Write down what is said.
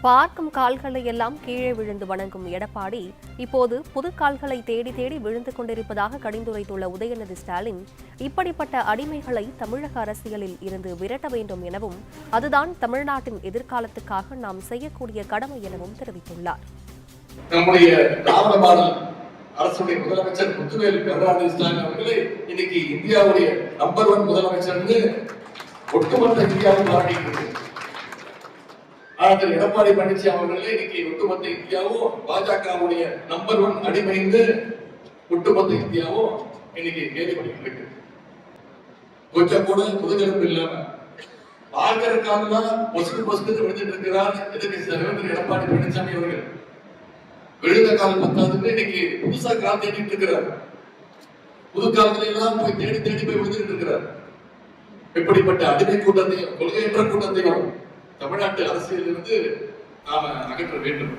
பார்க்கும் கால்களை எல்லாம் கீழே விழுந்து வணங்கும் எடப்பாடி இப்போது புது கால்களை தேடி தேடி விழுந்து கொண்டிருப்பதாக கடிந்துரைத்துள்ள உதயநிதி ஸ்டாலின் இப்படிப்பட்ட அடிமைகளை தமிழக அரசியலில் இருந்து விரட்ட வேண்டும் எனவும் அதுதான் தமிழ்நாட்டின் எதிர்காலத்துக்காக நாம் செய்யக்கூடிய கடமை எனவும் தெரிவித்துள்ளார். நம்முடைய திராவிட மாடல் அரசுடைய முதலமைச்சர் முத்துவேலு கருணாநிதி ஸ்டாலின் அவர்களே இன்னைக்கு இந்தியாவுடைய நம்பர் ஒன் ஒட்டுமொத்த இந்தியாவும் ஆனால் திரு எடப்பாடி பழனிசாமி அவர்களே இன்னைக்கு ஒட்டுமொத்த இந்தியாவும் பாஜகவுடைய நம்பர் ஒன் அடிமைந்து ஒட்டுமொத்த இந்தியாவும் இன்னைக்கு கேள்வி பண்ணிட்டு கொஞ்சம் கூட முதுகெலும்பு இல்லாம பார்க்கறதுக்காக தான் பொசுக்கு பொசுக்கு விழுந்துட்டு இருக்கிறார் எதிர்க்கட்சி தலைவர் திரு எடப்பாடி பழனிசாமி அவர்கள். விழுந்த காலம் பத்தாதுன்னு இன்னைக்கு புதுசா கால் தேடிட்டு இருக்கிறார். புது காலத்துல எல்லாம் போய் தேடி தேடி போய் விழுந்துட்டு இருக்கிறார். இப்படிப்பட்ட அடிமை கூட்டத்தையும் கொள்கையற்ற கூட்டத்தையும் தமிழ்நாட்டு அரசியலிருந்து நாம அகற்ற வேண்டும்.